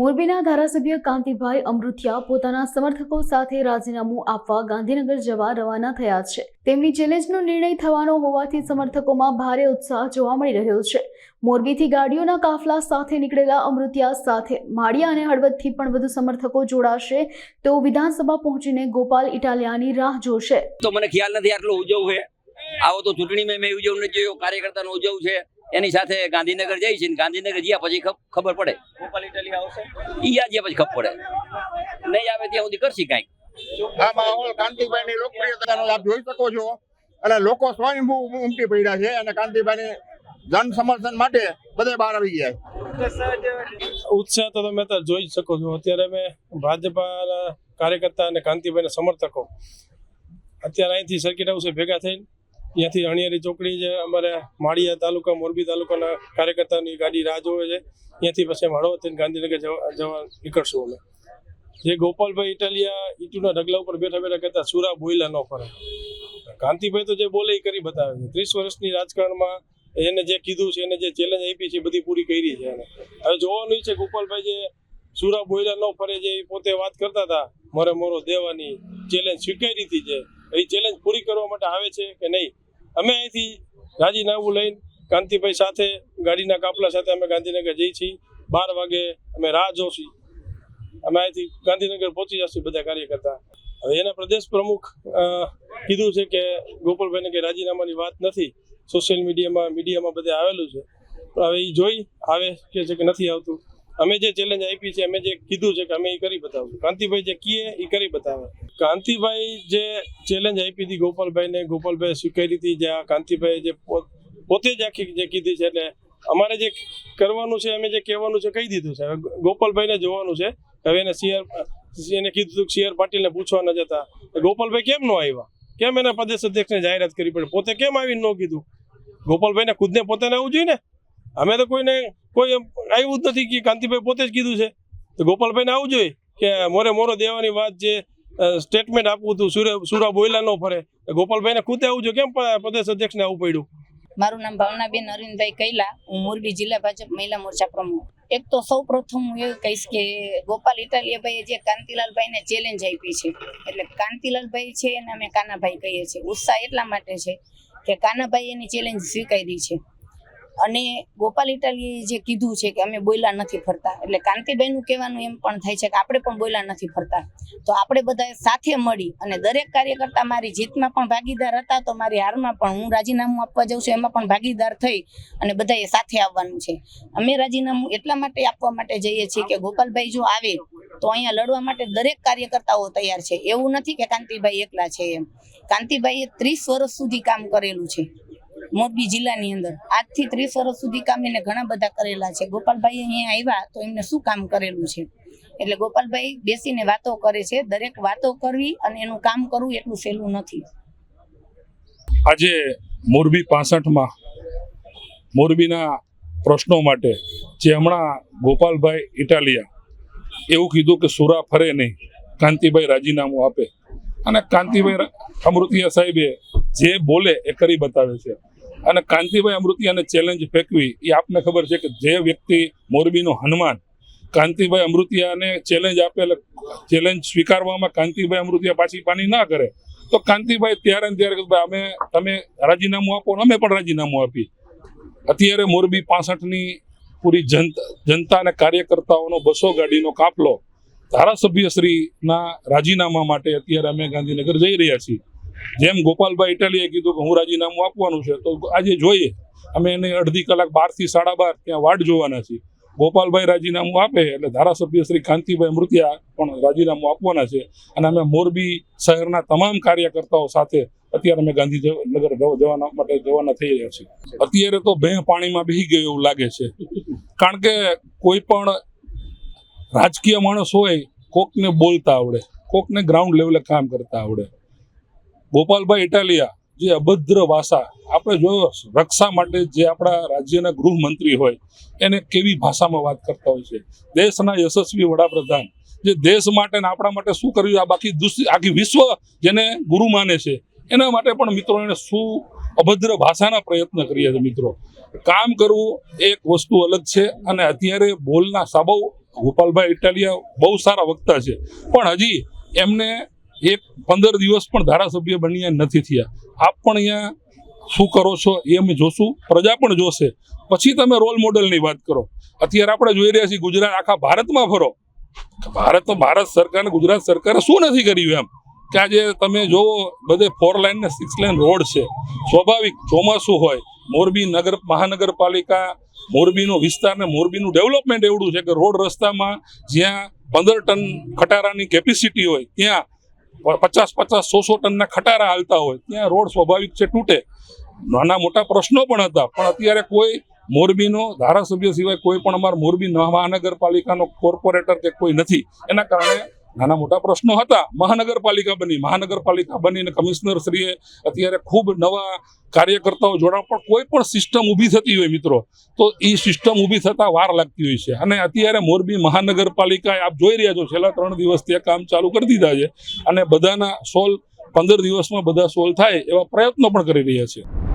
મોરબીના ધારાસભ્ય કાંતિભાઈ અમૃથિયા પોતાના સમર્થકો સાથે રાજીનામું આપવા ગાંધીનગર જવા રવાના થયા છે. તેમની ચેલેન્જનો નિર્ણય થવાનો હોવાથી સમર્થકોમાં ભારે ઉત્સાહ જોવા મળી રહ્યો છે. મોરબીથી ગાડીઓના કાફલા સાથે નીકળેલા અમૃતિયા સાથે માળિયા અને હળવદથી પણ વધુ સમર્થકો જોડાશે તેઓ વિધાનસભા પહોંચીને ગોપાલ ઇટાલિયાની રાહ જોશે. તો મને ખ્યાલ નથી આટલું ઉજવવું છે. આવો તો ચૂંટણીમાં મેં ઉજવવું નથી જોયું, કાર્યકર્તાનું ઉજવવું છે. એની સાથે ગાંધીનગર જઈ છે ગાંધીનગર જ્યાં પછી ખબર પડે. ગોપાલ ઇટાલી આવશે? ઈ જ્યાં પછી ખબર પડે. નહીં આવે ત્યાં સુધી કરશી કાંઈક આ માહોલ લોકપ્રિયતાનો આપ જોઈ શકો છો. અને લોકો સ્વયંભૂ ઉમટી પડ્યા છે અને કાંતિભાઈની જન સમર્થન માટે બધે બહાર આવી ગયા ઉત્સાહ તો તમે જોઈ જ શકો છો. અત્યારે અમે ભાજપાના કાર્યકર્તા અને કાંતિભાઈના સમર્થકો અત્યારે અહીંથી સર્કિટ હાઉસે ભેગા થઈને ત્યાંથી અણિયારી ચોકડી જે અમારે માળિયા તાલુકા, મોરબી તાલુકાના કાર્યકર્તાની ગાડી રાહ જોવે છે. ત્યાંથી પછી થઈને ગાંધીનગર જવા જવા નીકળશું અમે. જે ગોપાલભાઈ ઇટાલિયા ઈટુના ઢગલા ઉપર બેઠા બેઠા કહેતા, સુરા બોયલા ન ફરે. કાંતિભાઈ તો જે બોલે એ કરી બતાવે છે. ત્રીસ વર્ષની રાજકારણમાં એને જે કીધું છે, એને જે ચેલેન્જ આપી છે બધી પૂરી કરી છે એને. હવે જોવાનું છે, ગોપાલભાઈ જે સુરા બોયલા ન ફરે છે એ પોતે વાત કરતા હતા, મારે મોરો દેવાની ચેલેન્જ સ્વીકારી હતી જે. એ ચેલેન્જ પૂરી કરવા માટે આવે છે કે નહીં? અમે અહીંથી રાજીનામું લઈને કાંતિભાઈ સાથે, ગાડીના કાપલા સાથે અમે ગાંધીનગર જઈ છીએ. બાર વાગે અમે રાહ જોશી. અમે અહીંથી ગાંધીનગર પહોંચી જશું બધા કાર્યકર્તા. હવે એના પ્રદેશ પ્રમુખ કીધું છે કે ગોપાલભાઈને કે રાજીનામાની વાત નથી. સોશિયલ મીડિયામાં મીડિયામાં બધે આવેલું છે. પણ હવે એ જોઈ, આવે કે છે કે નથી આવતું. અમે જે ચેલેન્જ આપી છે, અમે જે કીધું છે કે અમે એ કરી બતાવશું કાંતિભાઈ જે કીએ, એ કરી બતાવે. કાંતિભાઈ જે ચેલેન્જ આપી હતી ગોપાલભાઈને ગોપાલભાઈ સ્વીકારી હતી, જે આ કાંતિભાઈ જે પોતે જ આખી જે કીધી છે, એટલે અમારે જે કરવાનું છે, અમે જે કહેવાનું છે, કહી દીધું છે. ગોપાલભાઈને જોવાનું છે. હવે એને સીઆર એને કીધું હતું સીઆર પાટીલને પૂછવા ન જતા ગોપાલભાઈ કેમ ન આવ્યા? કેમ એના પ્રદેશ અધ્યક્ષને જાહેરાત કરી? પડે પોતે કેમ આવીને ન કીધું? ગોપાલભાઈને ખુદને પોતાને આવવું જોઈએ ને? અમે તો કોઈને કોઈ આવ્યું જ નથી કે કાંતિભાઈ પોતે જ કીધું છે. તો ગોપાલભાઈને આવું જોઈએ કે મોરે મોરો દેવાની વાત જે સ્ટેટમેન્ટ આપવું હતું, સુરે, સુરા બોયલા ન ફરે. ગોપાલભાઈને ખુદે આવું જોઈએ. કેમ પ્રદેશ અધ્યક્ષને આવું પડ્યું? મારું નામ ભાવનાબેન અરવિંદભાઈ કૈલા. હું મોરબી જિલ્લા ભાજપ મહિલા મોરચા પ્રમુખ. એક તો સૌ પ્રથમ હું એવું કહીશ કે ગોપાલ ઇટાલિયાભાઈએ જે કાંતિલાલભાઈને ચેલેન્જ આપી છે. એટલે કાંતિલાલભાઈ છે એને અમે કાનાભાઈ કહીએ છીએ. ઉત્સાહ એટલા માટે છે કે કાનાભાઈ એની ચેલેન્જ સ્વીકારી છે. અને ગોપાલ ઇટાલીએ જે કીધું છે કે અમે બોયલા નથી ફરતા, એટલે કાંતિભાઈનું કહેવાનું એમ પણ થાય છે કે આપણે પણ બોયલા નથી ફરતા. તો આપણે બધાએ સાથે મળી અને દરેક કાર્યકર્તા મારી જીતમાં પણ ભાગીદાર હતા, તો મારી હારમાં પણ હું રાજીનામું આપવા જાઉં છું, એમાં પણ ભાગીદાર થઈ અને બધાએ સાથે આવવાનું છે. અમે રાજીનામું એટલા માટે આપવા માટે જઈએ છીએ કે ગોપાલભાઈ જો આવે, તો અહીંયા લડવા માટે દરેક કાર્યકર્તાઓ તૈયાર છે. એવું નથી કે કાંતિભાઈ એકલા છે એમ. કાંતિભાઈએ ત્રીસ વર્ષ સુધી કામ કરેલું છે. મોરબી જિલ્લાની અંદર. આજથી ત્રીસ વર્ષ સુધી કામ એને ઘણા બધા કરેલા છે. ગોપાલભાઈ અહીંયા આવ્યા તો એમને શું કામ કરેલું છે? એટલે ગોપાલભાઈ બેસીને વાતો કરે છે. દરેક વાતો કરવી અને એનું કામ કરવું એટલું સહેલું નથી. આજે મોરબી પાસઠમાં મોરબીના પ્રશ્નો માટે જે હમણાં ગોપાલભાઈ ઇટાલિયા એવું કીધું કે સુરા ફરે નહીં, કાંતિભાઈ રાજીનામું આપે. અને કાંતિભાઈ અમૃતિયા સાહેબે જે બોલે એ કરી બતાવે છે. અને કાંતિભાઈ અમૃતિયાને ચેલેન્જ ફેંકવી, એ આપને ખબર છે કે જે વ્યક્તિ મોરબીનો હનુમાન, કાંતિભાઈ અમૃતિયાને ચેલેન્જ આપે એટલે ચેલેન્જ સ્વીકારવામાં કાંતિભાઈ અમૃતિયા પાછી પાણી ના કરે, તો કાંતિભાઈ ત્યારે ને ત્યારે ભાઈ અમે, તમે રાજીનામું આપો અમે પણ રાજીનામું આપી અત્યારે મોરબી પાસઠની પૂરી જનતા જનતા અને કાર્યકર્તાઓનો બસો ગાડીનો કાફલો ધારાસભ્યશ્રીના રાજીનામા માટે અત્યારે અમે ગાંધીનગર જઈ રહ્યા છીએ. જેમ ગોપાલભાઈ ઇટાલીએ કીધું કે હું રાજીનામું આપવાનું છે, તો આજે જોઈએ. અમે એને અડધી કલાક બારથી સાડા બાર ત્યાં વાટ જોવાના છીએ. ગોપાલભાઈ રાજીનામું આપે એટલે ધારાસભ્ય શ્રી કાંતિભાઈ મૃત્યા પણ રાજીનામું આપવાના છે. અને અમે મોરબી શહેરના તમામ કાર્યકર્તાઓ સાથે અત્યારે અમે ગાંધીનગર નગર જવાના માટે જવાના થઈ રહ્યા છીએ. અત્યારે તો બે પાણીમાં બેહી ગયો એવું લાગે છે. કારણ કે કોઈ પણ રાજકીય માણસ હોય, કોકને બોલતા આવડે, કોકને ગ્રાઉન્ડ લેવલે કામ કરતા આવડે. ગોપાલભાઈ ઇટાલિયા, જે અભદ્ર ભાષા, આપણે જો રક્ષા માટે જે આપણા રાજ્યના ગૃહમંત્રી હોય, એને કેવી ભાષામાં વાત કરતા હોય છે? દેશના યશસ્વી વડાપ્રધાન, જે દેશ માટે ને આપણા માટે શું કર્યું? આ બાકી દુષ્ટ આખી વિશ્વ જેને ગુરુ માને છે, એના માટે પણ મિત્રો એને શું અભદ્ર ભાષાના પ્રયત્ન કર્યા છે મિત્રો? કામ કરવું એક વસ્તુ અલગ છે અને અત્યારે બોલના સાબવ ગોપાલભાઈ ઇટાલિયા બહુ સારા વક્તા છે. પણ હજી એમને એક પંદર દિવસ પણ ધારાસભ્ય બન્યા નથી થયા. આપ પણ અહીંયા શું કરો છો એ અમે જોશું. પ્રજા પણ જોશે. પછી તમે રોલ મોડેલની વાત કરો. અત્યારે આપણે જોઈ રહ્યા છીએ ગુજરાત આખા ભારતમાં ફરો. ભારત તો ભારત સરકાર ગુજરાત સરકારે શું નથી કર્યું એમ? કે આજે તમે જોવો બધે ફોર લાઇન ને સિક્સ લાઇન રોડ છે, સ્વાભાવિક ચોમાસું હોય, મોરબી નગર, મહાનગરપાલિકા, મોરબીનો વિસ્તાર ને મોરબીનું ડેવલપમેન્ટ એવડું છે કે રોડ રસ્તામાં જ્યાં પંદર ટન ખટારાની કેપેસિટી હોય, ત્યાં પચાસ પચાસ સો સો ટનના ખટારા હાલતા હોય, ત્યાં રોડ સ્વાભાવિક છે, તૂટે. નાના મોટા પ્રશ્નો પણ હતા, પણ અત્યારે કોઈ મોરબીનો ધારાસભ્ય સિવાય કોઈ પણ અમારા મોરબી મહાનગરપાલિકાનો કોર્પોરેટર કે કોઈ નથી. એના કારણે નાના મોટા પ્રશ્નો હતા. મહાનગરપાલિકા બની. મહાનગરપાલિકા બનીને કમિશનર શ્રીએ અત્યારે ખૂબ નવા કાર્યકર્તાઓ જોડા પણ કોઈ પણ સિસ્ટમ ઊભી થતી હોય મિત્રો, તો એ સિસ્ટમ ઊભી થતા વાર લાગતી હોય છે. અને અત્યારે મોરબી મહાનગરપાલિકાએ આપ જોઈ રહ્યા છો, છેલ્લા ત્રણ દિવસથી આ કામ ચાલુ કરી દીધા છે. અને બધાના સોલ્વ પંદર દિવસમાં બધા સોલ્વ થાય એવા પ્રયત્નો પણ કરી રહ્યા છે.